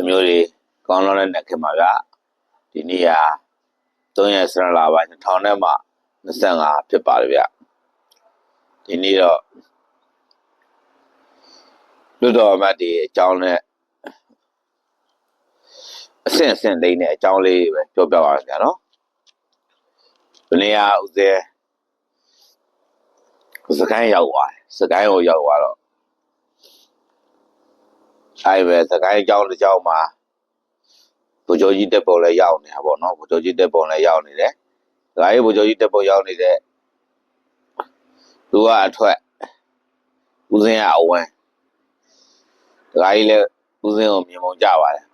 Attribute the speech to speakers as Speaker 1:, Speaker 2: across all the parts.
Speaker 1: အမျိုးတွေကောင်းလောင်းတဲ့နှစ်ခင်မှာကဒီနေ့က3ရက်စရလာပိုင်း2000နဲ့မှ25ဖြစ်ပါတယ်ဗျဒီနေ့တော့လွတ်တော်အမတ်ဒီအကြောင်းနဲ့အဆင့်အဆင့်လေးနဲ့အကြောင်းလေးပဲပြောပြပါမယ်ဗျာနော်ဘယ်နေရာဥစေစကိုင်းရောက်သွားတယ်စကိုင်းကိုရောက်သွားတော့ အဲ့ပဲစကိုင်းအကြောင်းတစ်ကြောင်းမှာဘုကျော်ကြီးတက်ပေါ်လဲရောက်နေတာပေါ့နော်ဘုကျော်ကြီးတက်ပေါ်လဲရောက်နေတယ်ဒါကြီးဘုကျော်ကြီးတက်ပေါ်ရောက်နေတဲ့သူကအထွက်ဦးစင်းကအဝန်းဒါကြီးလဲဦးစင်းကိုမြင်မုံကြပါတယ်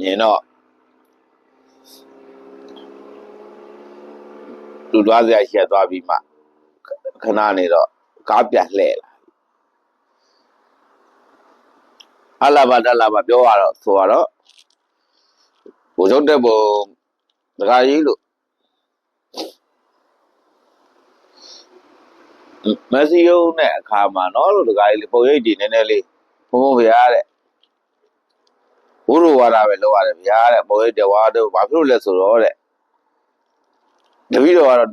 Speaker 1: မြင်တော့လူသွားစရာရှိရသွားပြီးမှခဏနေတော့ကားပြန်လှည့်လာ အလာဘာတလာဘာပြောရတော့ဆိုတော့ဘိုးချုပ်တဲ့ဘုံဒကာကြီးလို့မက်ဆီယုံနဲ့အခါမှာနော်လို့ဒကာကြီးလေးပုံရိပ်တည်နည်းနည်းလေးဘုံဘုံဖရားတဲ့ဘုရုဝါဒပဲလောက်ရတယ်ဗျာတဲ့ပုံရိပ်တဝါတော့ဘာဖြစ်လို့လဲဆိုတော့တဲ့တပည့်တော်ကတော့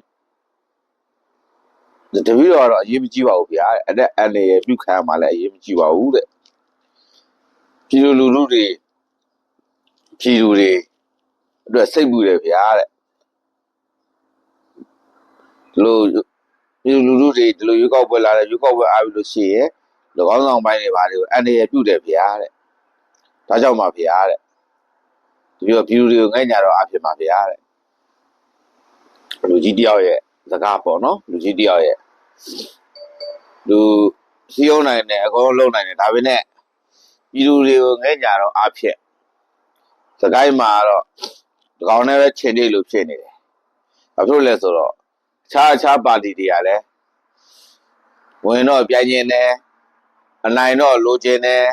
Speaker 1: တပည့်တော်ကတော့အရေးမကြီးပါဘူးဗျာတဲ့အဲ့ဒါအနေရပြုခံရမှလည်းအရေးမကြီးပါဘူးတဲ့ ပြည်သူလူထုတွေပြည်သူတွေအတွက်စိတ်ပူတယ်ဗျာတဲ့ဒီလိုပြည်သူလူထုတွေဒီလိုရွေးကောက်ပွဲလာတယ်ရွေးကောက်ပွဲအားပြီးလို့ရှိရင်လူကောင်းဆောင်ပိုင်းတွေပါတွေကိုအနေရပြုတယ်ဗျာတဲ့ဒါကြောင့်ပါဗျာတဲ့ဒီလိုပြည်သူတွေကိုငဲ့ညာတော့အဖြစ်ပါဗျာတဲ့လူကြီးတယောက်ရဲ့စကားပေါ့နော်လူကြီးတယောက်ရဲ့လူစီယုံနိုင်တယ်အကုန်လုံးနိုင်တယ်ဒါပေမဲ့ ပြည်သူတွေကိုငဲ့ညာတော့အဖြစ်စကိုင်းမှာတော့ဒီကောင်နဲ့ပဲချိန်နေလို့ဖြစ်နေတယ်ဘာဖြစ်လို့လဲဆိုတော့အခြားအခြားပါတီတွေကလည်းဝင်တော့ပြိုင်ကျင်တယ်အနိုင်တော့လိုချင်တယ်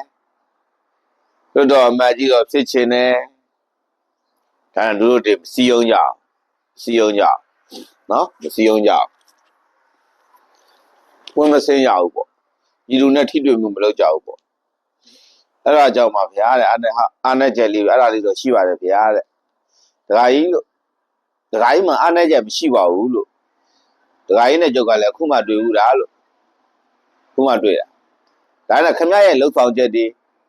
Speaker 1: လွတ်တော်အမတ်ကြီးတော့ဖြစ်ချင်တယ်ဒါနဲ့တို့တွေမစီယုံကြအောင်စီယုံကြအောင်နော်မစီယုံကြအောင်ဝင်မစင်းရဘူးပေါ့ညီလူနဲ့ထိတွေ့မှုမလုပ်ကြဘူးပေါ့ အဲ့ဒါကြောင့်ပါဗျာတဲ့အဲ့ဒါဟာအားနဲ့ချက်လေးပဲအဲ့ဒါလေးတော့ရှိပါတယ်ဗျာတဲ့ဒကာကြီးလို့ဒကာကြီးမှာအားနဲ့ချက်မရှိပါဘူးလို့ဒကာကြီးနဲ့ကြုတ်ကလည်းအခုမှတွေ့ဘူးလားလို့အခုမှတွေ့တာဒါနဲ့ခမရရဲ့လှုပ်ဆောင်ချက်တွေ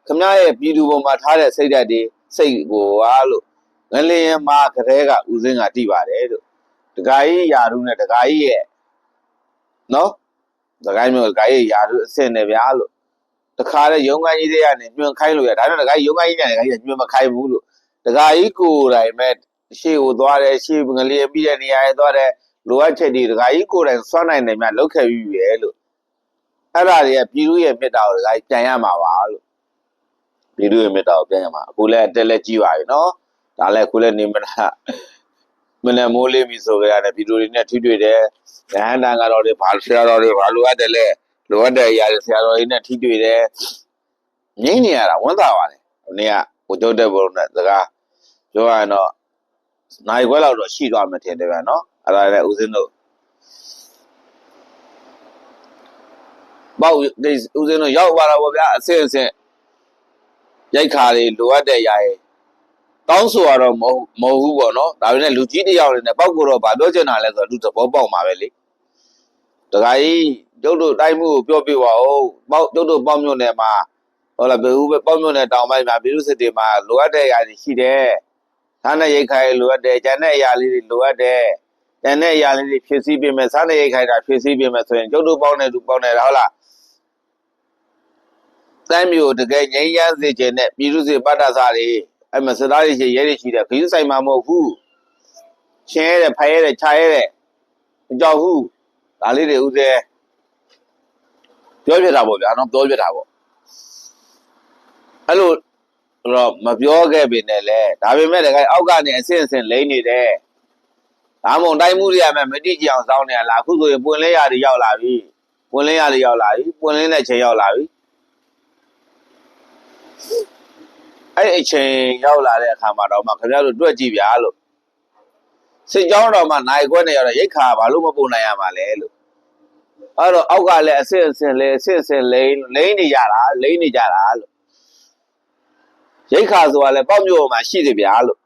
Speaker 1: ခမရရဲ့ပြည်သူပေါ်မှာထားတဲ့စိတ်ဓာတ်တွေစိတ်ကိုဟာလို့ငလျင်မှာကလေးကဦးစင်းကတိပါတယ်လို့ဒကာကြီးယာရုနဲ့ဒကာကြီးရဲ့နော်ဒကာကြီးမျိုးဒကာကြီးယာရုအစ်စ်နဲ့ဗျာလို့ တခါလေရုံးကိုင်းကြီးတွေကနေညွှန်ခိုင်းလို့ရဒါပေမဲ့တခါကြီးရုံးကိုင်းကြီးကနေတခါကြီးညွှန်မခိုင်းဘူးလို့တခါကြီးကိုယ်တိုင်မဲ့ရှေ့ကိုသွားတယ်ရှေ့ငလျင်ပြီးတဲ့နေရာရဲ့သွားတယ်လိုအပ်ချက်တွေတခါကြီးကိုယ်တိုင်စွမ်းနိုင်တယ်များလောက်ခဲ့ပြီးရဲ့လို့အဲ့ဒါတွေကပြည်သူရဲ့မေတ္တာကိုတခါကြီးပြန်ရမှာပါလို့ပြည်သူရဲ့မေတ္တာကိုပြန်ရမှာအခုလည်းတက်လက်ကြီးပါပြီနော်ဒါလည်းအခုလည်းနေမလားမနေ့မိုးလေးပြီဆိုကြရတယ်ပြည်သူတွေနဲ့ထိတွေ့တယ်ရဟန္တာကတော့တွေဘာဆရာတော်တွေဘာလိုအပ်တယ်လဲ လိုအပ်တဲ့အရာတွေဆရာတော်ကြီးနဲ့ထိတွေ့တယ်ငိမ့်နေရတာဝန်တာပါတယ်ဒီနေ့ကကိုကျုပ်တဲ့ဘုံနဲ့စကားပြောရရင်တော့နိုင်ခွဲလောက်တော့ရှိသွားမှထင်တယ်ဗျာနော်အဲ့ဒါလည်းဦးစင်းတို့ပေါ့ဒီဦးစင်းတို့ရောက်သွားတာပေါ့ဗျာအစင်အစင်ရိုက်ခါတွေလိုအပ်တဲ့အရာတွေတောင်းဆိုရတော့မဟုတ်မဟုတ်ဘူးပေါ့နော်ဒါပေမဲ့လူကြီးတစ်ယောက်နေနဲ့ပောက်ကိုတော့ဗာပြောချင်တာလဲဆိုတော့လူသဘောပေါက်မှာပဲလေ တခါကြီးကျုပ်တို့တိုက်မှုကိုပြောပြပါဦးပေါ့ကျုပ်တို့ပေါ့မြို့နယ်မှာဟုတ်လားဘယ်ဦးပဲပေါ့မြို့နယ်တောင်ပိုင်းမှာပြည်သူစစ်တွေမှာလိုအပ်တဲ့အရာတွေရှိတယ်။စားနဲ့ရိတ်ခိုင်လိုအပ်တယ်၊ကျန်တဲ့အရာလေးတွေလိုအပ်တယ်။ကျန်တဲ့အရာလေးတွေဖြည့်ဆည်းပေးမယ်စားနဲ့ရိတ်ခိုင်တာဖြည့်ဆည်းပေးမယ်ဆိုရင်ကျုပ်တို့ပေါ့နဲ့သူပေါ့နဲ့ဟုတ်လား။တိုင်းမျိုးတကယ်ငြိမ်းချမ်းစေခြင်းနဲ့ပြည်သူစစ်ပတ်တာစားတွေအဲ့မှာစစ်သားတွေရှိရဲတွေရှိတယ်ခရီးဆိုင်မှာမဟုတ်ဘူး။ရှင်းရဲတယ်ဖိုင်ရဲတယ်ခြာရဲတယ်မကြောက်ဘူး။ ဒါလေးတွေဥသေးပြောပြတာပေါ့ဗျာနော်ပြောပြတာပေါ့အဲ့လိုတော့မပြောခဲ့ပေနဲ့လေဒါပေမဲ့တကယ်အောက်ကနေအဆင့်အဆင့်လိမ့်နေတယ်ဒါမှမဟုတ်တိုင်းမှုတွေကမှမတိကြအောင်စောင်းနေရလားအခုဆိုရင်ပွင့်လင်းရတွေရောက်လာပြီပွင့်လင်းရတွေရောက်လာပြီပွင့်လင်းတဲ့ချိန်ရောက်လာပြီအဲ့အချိန်ရောက်လာတဲ့အခါမှာတော့မှခင်ဗျားတို့တွေ့ကြည့်ဗျာလို့စစ်ကြောင်းတော်မှာနိုင်ခွဲနေရတော့ရိတ်ခါဘာလို့မပုံနိုင်ရမှာလဲလို့ အဲ့တော့အောက်ကလည်းအစစ်အစင်လဲအစစ်အစင်လိမ့်လိမ့်နေကြတာလိမ့်နေကြတာလို့ရိတ်ခါဆိုတာလည်းပေါ့မြို့မှာရှိတယ်ဗျာလို့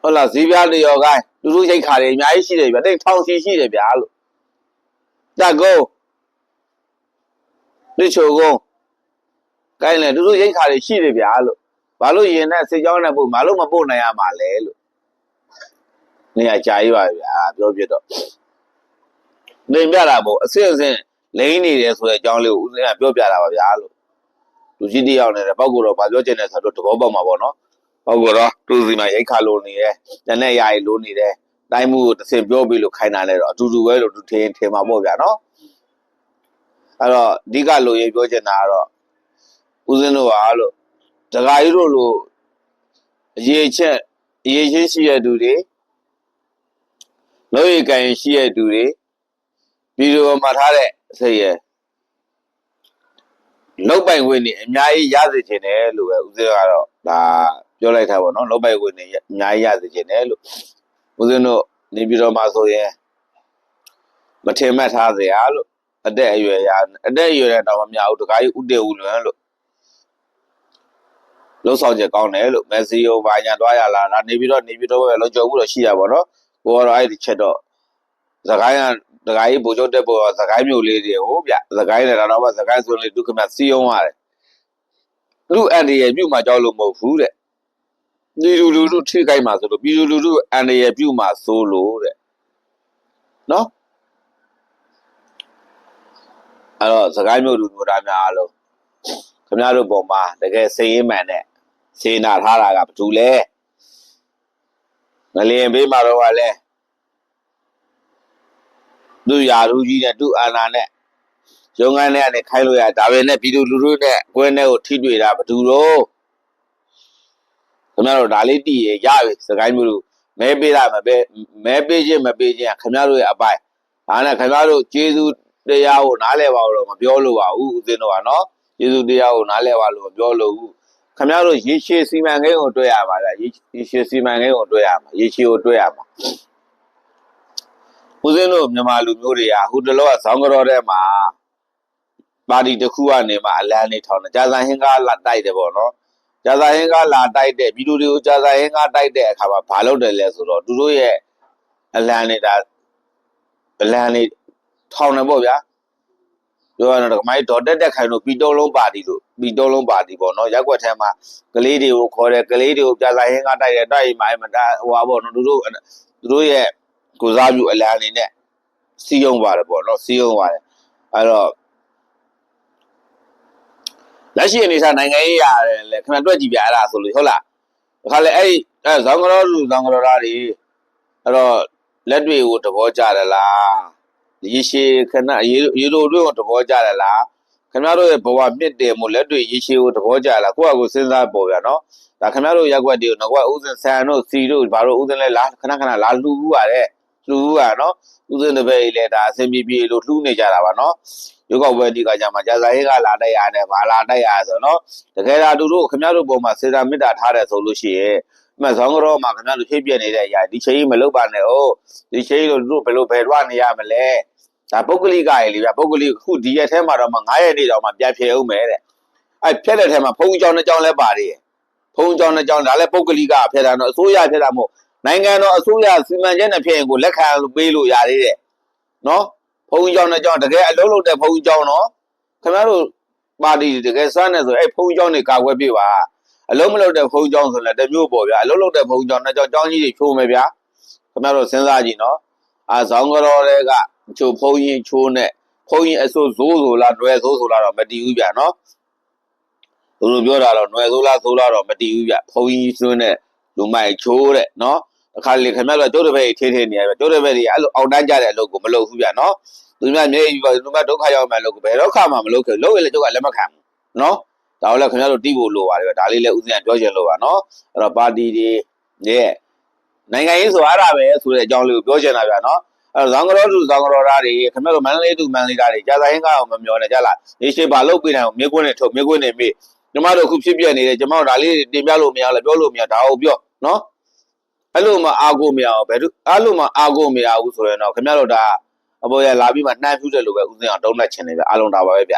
Speaker 1: ဟုတ်လားဈေးပြားလျော်ကိုင်းလူလူရိတ်ခါတွေအများကြီးရှိတယ်ဗျာတိတ်ထောင်စီရှိတယ်ဗျာလို့တက်ကုန်းတိချိုကုန်းကိုင်းလေလူလူရိတ်ခါတွေရှိတယ်ဗျာလို့ဘာလို့ရင်နဲ့စိတ်ကြောင်းနဲ့ပို့ဘာလို့မပို့နိုင်ရမှာလဲလို့နေရာကြာကြီးပါဗျာပြောပြတော့ နေပြတာပေါ့အစစ်အစစ်လိမ့်နေတယ်ဆိုတဲ့အကြောင်းလေးကိုဦးစင်းကပြောပြတာပါဗျာလို့လူကြီးတယောက်နဲ့တဲ့ပောက်ကတော့ဗာပြောချင်တယ်ဆိုတော့သဘောပေါက်မှာပေါ့နော်ပောက်ကတော့သူ့စီမှာရိတ်ခါလိုနေတယ်တနေ့ရာရီလိုနေတယ်တိုင်းမှုကိုတစ်စင်ပြောပြီးလို့ခိုင်းတာလဲတော့အတူတူပဲလို့သူထင်ထင်မှာပေါ့ဗျာနော်အဲ့တော့အဓိကလိုရေးပြောချင်တာကတော့ဦးစင်းတို့ကလို့ဒကာကြီးတို့လိုအရေးချက်အရေးချင်းရှိတဲ့သူတွေလို့ရကန်ရှိတဲ့သူတွေ ဗီဒီယိုမှာထားတဲ့စိတ်ရဲ့လောက်ပိုင်ဝင်နေအများကြီးရစေချင်တယ်လို့ပဲဦးဇင်းကတော့ဒါပြောလိုက်တာပေါ့နော်လောက်ပိုင်ဝင်နေအများကြီးရစေချင်တယ်လို့ဦးဇင်းတို့နေပြည်တော်မှာဆိုရင်မထင်မှတ်ထားစေရလို့အသက်အရွယ်ရအသက်အရွယ်တဲ့တောင်မများဘူးတခါကြီးဥတည်ဦးလွင်လို့လုံးဆောင်ချက်ကောင်းတယ်လို့မက်ဆီယိုဘာညာတွားရလာဒါနေပြီးတော့နေပြီးတော့ပဲလုံးကြုံမှုတော့ရှိရပါတော့ကိုကတော့အဲ့ဒီချက်တော့စကိုင်းက တခါကြီးဘိုးချုပ်တက်ပေါ်စကိုင်းမျိုးလေးတွေဟိုဗျစကိုင်းနဲ့တော့မှစကိုင်းဆိုလေဒုက္ခမစီယုံရတယ်လူအန်ဒီရဲ့ပြုတ်မှကြောက်လို့မဟုတ်ဘူးတဲ့ပြည်လူလူလူထိခိုက်မှာဆိုလို့ပြည်လူလူလူအန်ဒီရဲ့ပြုတ်မှဆိုလို့တဲ့နော်အဲ့တော့စကိုင်းမျိုးလူမျိုးသားများအားလုံးခင်ဗျားတို့ပုံမှာတကယ်စိတ်ရင်းမှန်တဲ့စေနာထားတာကဘာတူလဲငလျင်ဘေးမှာတော့ကလည်း သူ့ယာရူကြီးနဲ့သူ့အာနာနဲ့ရုံးခန်းထဲကနေခိုင်းလို့ရဒါပဲနဲ့ပြည်သူလူထုနဲ့ကွင်းထဲကိုထိတွေ့တာဘယ်သူတော့ခင်ဗျားတို့ဒါလေးတည်ရရပြီစကိုင်းမျိုးလူမဲပေးတာမပဲမဲပေးခြင်းမပေးခြင်းကခင်ဗျားတို့ရဲ့အပိုင်ဒါနဲ့ခင်ဗျားတို့ကျေးဇူးတရားကိုနားလဲပါတော့မပြောလို့ပါဘူးဦးဇင်းတို့ကနော်ကျေးဇူးတရားကိုနားလဲပါလို့မပြောလို့ဘူးခင်ဗျားတို့ရေရှည်စီမံကိန်းကိုတွေ့ရပါလားရေရေရှည်စီမံကိန်းကိုတွေ့ရမှာရေရှည်ကိုတွေ့ရမှာ ဦးစင်းတို့မြန်မာလူမျိုးတွေကဟိုတလောကဇောင်းကတော်ထဲမှာပါတီတစ်ခုကနေမှအလန်းနေထောင်းတယ်ကြာဆိုင်ဟင်းကားလာတိုက်တယ်ပေါ့နော်ကြာဆိုင်ဟင်းကားလာတိုက်တဲ့ဗီဒီယိုတွေကိုကြာဆိုင်ဟင်းကားတိုက်တဲ့အခါမှာဘာလုပ်တယ်လဲဆိုတော့သူတို့ရဲ့အလန်းနေတာအလန်းနေထောင်းတယ်ပေါ့ဗျာပြောရတော့မိုင်းဒေါ်တက်တက်ခိုင်တို့ပီတုံးလုံးပါတီလို့ပီတုံးလုံးပါတီပေါ့နော်ရက်ွက်ထဲမှာကလေးတွေကိုခေါ်တယ်ကလေးတွေကိုကြာဆိုင်ဟင်းကားတိုက်တယ်တိုက်ရင်မိုင်းမတာဟိုပါပေါ့နော်သူတို့သူတို့ရဲ့ ကိုစားပြုအလံအနေနဲ့စီးယုံပါတယ်ပေါ့နော်စီးယုံပါတယ်အဲ့တော့လက်ရှိအနေထားနိုင်ငံရေးရတယ်လေခဏတွက်ကြည့်ပြအဲ့ဒါဆိုလို့ဟုတ်လားဒီခါလေအဲ့ဒီအဲဇောင်းကတော်လူဇောင်းကတော်သားတွေအဲ့တော့လက်တွေကိုသဘောကျတယ်လားရေရှည်ခဏရေရေလိုတွေကိုသဘောကျတယ်လားခင်ဗျားတို့ရဲ့ဘဝမြင့်တယ်မို့လက်တွေရေရှည်ကိုသဘောကျလားကိုယ့်အကိုစဉ်းစားပေါ်ဗျာနော်ဒါခင်ဗျားတို့ရက်ွက်တွေကိုငကွက်ဥစဉ်ဆန်တို့စီတို့ဘာတို့ဥစဉ်လဲလားခဏခဏလာလှူဘူးပါတဲ့ လူကနော်ဦးစင်းတစ်ပည့်ကြီးလဲဒါအဆင်ပြေပြေလို့လှူးနေကြတာပါနော်ရုပ်ောက်ပွဲဒီကကြမှာကြာစာရေးကလာတိုက်ရတယ်ဗာလာတိုက်ရဆိုတော့တကယ်ဒါသူတို့ခင်ဗျားတို့ပုံမှာစေတာမေတ္တာထားတယ်ဆိုလို့ရှိရဲ့အမှဆောင်းကြောမှာခင်ဗျားတို့ဖြည့်ပြနေတဲ့အရာဒီချိန်ကြီးမလုပ်ပါနဲ့ဟုတ်ဒီချိန်ကြီးတို့တို့ဘယ်လိုဘယ်တော့နေရမလဲဒါပုဂ္ဂလိကရေလေဗျပုဂ္ဂလိခုဒီရက်ထဲမှာတော့မှ9ရက်နေ့တော့မှပြန်ဖြည့်အောင်မယ်တဲ့အဲ့ဖြည့်တဲ့ထဲမှာဘုံကြောင်နှစ်ကြောင်လဲပါတယ်ဘုံကြောင်နှစ်ကြောင်ဒါလည်းပုဂ္ဂလိကဖြည့်တာတော့အစိုးရဖြည့်တာမဟုတ် နိုင်ငံတော်အစိုးရစီမံချက်နဲ့ဖြစ်ရင်ကိုလက်ခံပေးလို့ရသေးတယ်နော်ဘုံကြောင်နဲ့ကြောင်တကယ်အလုံးလုံးတဲ့ဘုံကြောင်နော်ခင်ဗျားတို့ပါတီတကယ်စမ်းနေဆိုအဲ့ဘုံကြောင်တွေကာကွယ်ပြပါအလုံးမလုံးတဲ့ဘုံကြောင်ဆိုလည်းတစ်မျိုးပေါ့ဗျာအလုံးလုံးတဲ့ဘုံကြောင်နဲ့ကြောင်ကြောင်ကြီးတွေချိုးမယ်ဗျာခင်ဗျားတို့စဉ်းစားကြည့်နော်အာဇောင်းကတော်တွေကချိုးဘုံရင်ချိုးနဲ့ဘုံရင်အစိုးဇိုးဆိုလားတွဲဇိုးဆိုလားတော့မတည်ဘူးဗျာနော်သူတို့ပြောတာတော့ຫນွယ်ဆိုးလားဆိုးလားတော့မတည်ဘူးဗျဘုံရင်စွန်းနဲ့လူမိုက်ချိုးတဲ့နော် အခါလေခင်ဗျားတို့ကျုပ်တပည့်ထေးထေးနေရပဲကျုပ်တပည့်တွေအဲ့လိုအောက်တန်းကြတဲ့အလုပ်ကိုမလုပ်ဘူးဗျာနော်သူများမြေကြီးပါသူများဒုက္ခရောက်မှလုပ်ကိုဘယ်တော့ခါမှမလုပ်ခဲ့လုပ်ရင်လည်းကျုပ်ကလက်မခံဘူးနော်ဒါတော့လည်းခင်ဗျားတို့တိဖို့လိုပါတယ်ဗျဒါလေးလည်းဦးဇင်းကပြောချင်လို့ပါနော်အဲ့တော့ပါတီတွေရဲ့နိုင်ငံရေးဆိုအဲ့ဒါပဲဆိုတဲ့အကြောင်းလေးကိုပြောချင်တာဗျာနော်အဲ့တော့ဇောင်းကတော်သူဇောင်းကတော်သားတွေခင်ဗျားတို့မန္တလေးသူမန္တလေးသားတွေကြာဆိုင်ကားအောင်မမျောနဲ့ကြလားရေရှိပါလုတ်ပေးတယ်မြေကွင်းနဲ့ထုတ်မြေကွင်းနဲ့မေးကျမတို့အခုဖြစ်ပြနေတယ်ကျမတို့ဒါလေးတင်ပြလို့မရဘူးပြောလို့မရဒါကိုပြောနော် အဲ့လိုမှအာကိုမရအောင်ဘယ်သူအဲ့လိုမှအာကိုမရဘူးဆိုရင်တော့ခင်ဗျားတို့ဒါအပေါ်ရလာပြီးမှနှမ်းဖြူတယ်လို့ပဲဦးစင်းအောင်တုံးလိုက်ချင်တယ်ဗျအားလုံးဒါပါပဲဗျ